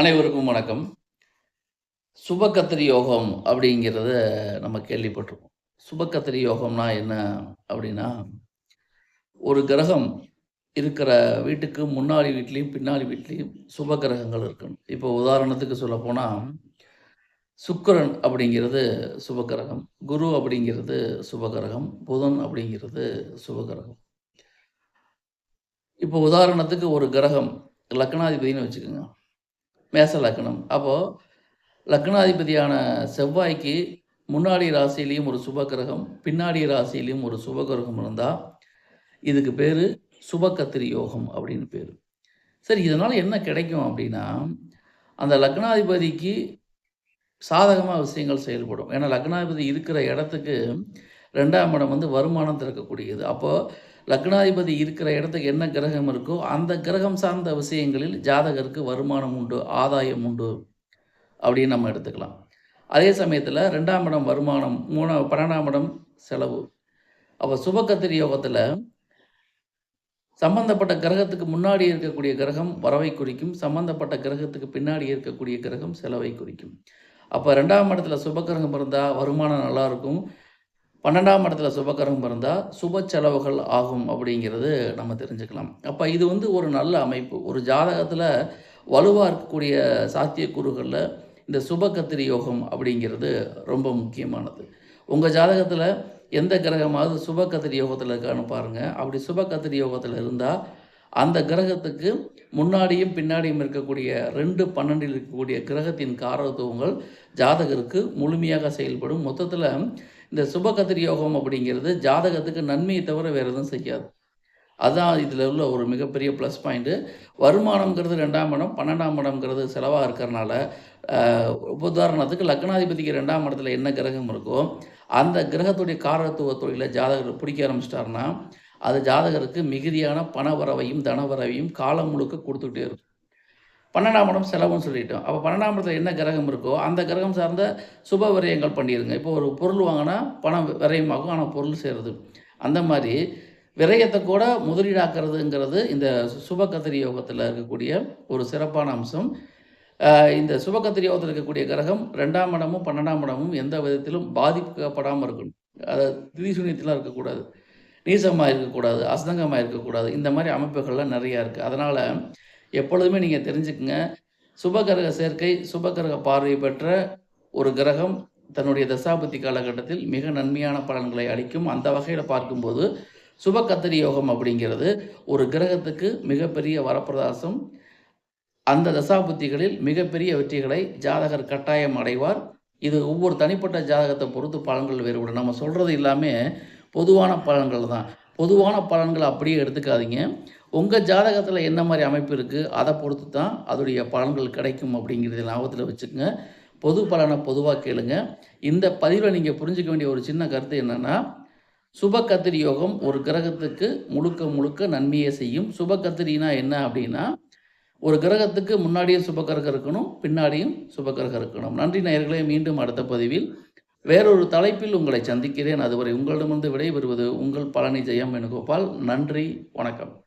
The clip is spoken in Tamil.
அனைவருக்கும் வணக்கம். சுபக்கத்திரி யோகம் அப்படிங்கிறத நம்ம கேள்விப்பட்டிருக்கோம் சுபக்கத்திரி யோகம்னா என்ன அப்படின்னா ஒரு கிரகம் இருக்கிற வீட்டுக்கு முன்னாடி வீட்லேயும் பின்னாடி வீட்லேயும் சுப கிரகங்கள் இருக்கணும். இப்போ உதாரணத்துக்கு சொல்ல போனால் சுக்கிரன் அப்படிங்கிறது சுபகிரகம் குரு அப்படிங்கிறது சுபகிரகம் புதன் அப்படிங்கிறது சுபகிரகம் இப்போ உதாரணத்துக்கு ஒரு கிரகம் லக்னாதிபதினு வச்சுக்கோங்க. மேச லக்னம் அப்போது லக்னாதிபதியான செவ்வாய்க்கு முன்னாடி ராசியிலையும் ஒரு சுபகிரகம் பின்னாடி ராசியிலையும் ஒரு சுபகிரகம் இருந்தால் இதுக்கு பேர் சுபகத்திரி யோகம் அப்படின்னு பேர். சரி இதனால் என்ன கிடைக்கும் அப்படின்னா அந்த லக்னாதிபதிக்கு சாதகமாக விஷயங்கள் செயல்படும். ஏன்னா லக்னாதிபதி இருக்கிற இடத்துக்கு ரெண்டாம் இடம் வந்து வருமானம் திறக்கக்கூடியது அப்போது லக்னாதிபதி இருக்கிற இடத்துக்கு என்ன கிரகம் இருக்கோ அந்த கிரகம் சார்ந்த விஷயங்களில் ஜாதகருக்கு வருமானம் உண்டு ஆதாயம் உண்டு அப்படின்னு நம்ம எடுத்துக்கலாம். அதே சமயத்தில் ரெண்டாம் இடம் வருமானம் மூணா பன்னெண்டாம் இடம் செலவு. அப்போ சுபக்கத்திரி யோகத்தில் சம்பந்தப்பட்ட கிரகத்துக்கு முன்னாடி இருக்கக்கூடிய கிரகம் வரவை குறிக்கும் சம்பந்தப்பட்ட கிரகத்துக்கு பின்னாடி இருக்கக்கூடிய கிரகம் செலவை குறிக்கும். அப்போ ரெண்டாம் இடத்துல சுபக்கிரகம் இருந்தால் வருமானம் நல்லாயிருக்கும் பன்னெண்டாம் இடத்துல சுபகரம் இருந்தால் சுப செலவுகள் ஆகும் அப்படிங்கிறது நம்ம தெரிஞ்சுக்கலாம். அப்போ இது வந்து ஒரு நல்ல அமைப்பு. ஒரு ஜாதகத்தில் வலுவாக இருக்கக்கூடிய சாத்தியக்கூறுகளில் இந்த சுபகத்திரி யோகம் அப்படிங்கிறது ரொம்ப முக்கியமானது. உங்கள் ஜாதகத்தில் எந்த கிரகமாவது சுபகத்திரி யோகத்தில் இருக்கான்னு பாருங்கள் அப்படி சுபகத்திரி யோகத்தில் இருந்தால் அந்த கிரகத்துக்கு முன்னாடியும் பின்னாடியும் இருக்கக்கூடிய ரெண்டு பன்னெண்டில் இருக்கக்கூடிய கிரகத்தின் காரத்துவங்கள் ஜாதகருக்கு முழுமையாக செயல்படும். மொத்தத்தில் இந்த சுபகதிர் யோகம் அப்படிங்கிறது ஜாதகத்துக்கு நன்மையை தவிர வேறு எதுவும் செய்யாது. அதுதான் இதில் உள்ள ஒரு மிகப்பெரிய ப்ளஸ் பாயிண்ட்டு வருமானங்கிறது ரெண்டாம் இடம் பன்னெண்டாம் இடம்ங்கிறது செலவாக இருக்கிறனால உதாரணத்துக்கு லக்னாதிபதிக்கு ரெண்டாம் இடத்துல என்ன கிரகம் இருக்கோ அந்த கிரகத்துடைய காரத்துவ தொழிலை ஜாதகர் பிடிக்க ஆரம்பிச்சிட்டாருன்னா அது ஜாதகருக்கு மிகுதியான பண வரவையும் தன காலம் முழுக்க கொடுத்துக்கிட்டே இருக்கும். பன்னெண்டாம் இடம் செலவுன்னு சொல்லிட்டோம். அப்போ பன்னெண்டாம் இடத்துல என்ன கிரகம் இருக்கோ அந்த கிரகம் சார்ந்த சுப விரயங்கள் பண்ணிடுங்க. இப்போ ஒரு பொருள் வாங்கினா பணம் விரயமாகும். ஆனால் பொருள் சேருது. அந்த மாதிரி விரயத்தை கூட முதலீடாக்குறதுங்கிறது இந்த சுபகத்திரி யோகத்தில் இருக்கக்கூடிய ஒரு சிறப்பான அம்சம். இந்த சுபகத்திரி யோகத்தில் இருக்கக்கூடிய கிரகம் ரெண்டாம் இடமும் பன்னெண்டாம் இடமும் எந்த விதத்திலும் பாதிக்கப்படாமல் இருக்கணும். அதாவது திதிசூன்யத்திலாம் இருக்கக்கூடாது. நீசமாக இருக்கக்கூடாது. அசதங்கமாக இருக்கக்கூடாது. இந்த மாதிரி அமைப்புகள்லாம் நிறையா இருக்குது அதனால் எப்பொழுதுமே நீங்கள் தெரிஞ்சுக்குங்க. சுபகிரக சேர்க்கை சுபகிரக பார்வை பெற்ற ஒரு கிரகம் தன்னுடைய தசாபதி காலகட்டத்தில் மிக நன்மையான பலன்களை அளிக்கும். அந்த வகையில் பார்க்கும்போது சுபகத்திரி யோகம் அப்படிங்கிறது ஒரு கிரகத்துக்கு மிகப்பெரிய வரப்பிரதாசம் அந்த தசாபுத்திகளில் மிகப்பெரிய வெற்றிகளை ஜாதகர் கட்டாயம் அடைவார். இது ஒவ்வொரு தனிப்பட்ட ஜாதகத்தை பொறுத்து பலன்கள் வேறுபடும். நம்ம சொல்கிறது எல்லாமே பொதுவான பலன்கள் தான். பொதுவான பலன்களை அப்படியே எடுத்துக்காதீங்க. உங்கள் ஜாதகத்தில் என்ன மாதிரி அமைப்பு இருக்குது அதை பொறுத்து தான் அதோடைய பலன்கள் கிடைக்கும் அப்படிங்கிறத லாபத்தில் வச்சுக்கோங்க. பொது பலனை பொதுவாக கேளுங்க. இந்த பதிவில் நீங்கள் புரிஞ்சிக்க வேண்டிய ஒரு சின்ன கருத்து என்னென்னா சுப கத்திரி யோகம் ஒரு கிரகத்துக்கு முழுக்க முழுக்க நன்மையை செய்யும். சுப கத்திரினா என்ன அப்படின்னா ஒரு கிரகத்துக்கு முன்னாடியும் சுபகிரகம் இருக்கணும் பின்னாடியும் சுபகிரகம் இருக்கணும். நன்றி நேயர்களே மீண்டும் அடுத்த பதிவில் வேறொரு தலைப்பில் உங்களை சந்திக்கிறேன். அதுவரை உங்களிடமிருந்து விடைபெறுவது உங்கள் பழனி ஜெயம் வேணுகோபால் நன்றி வணக்கம்.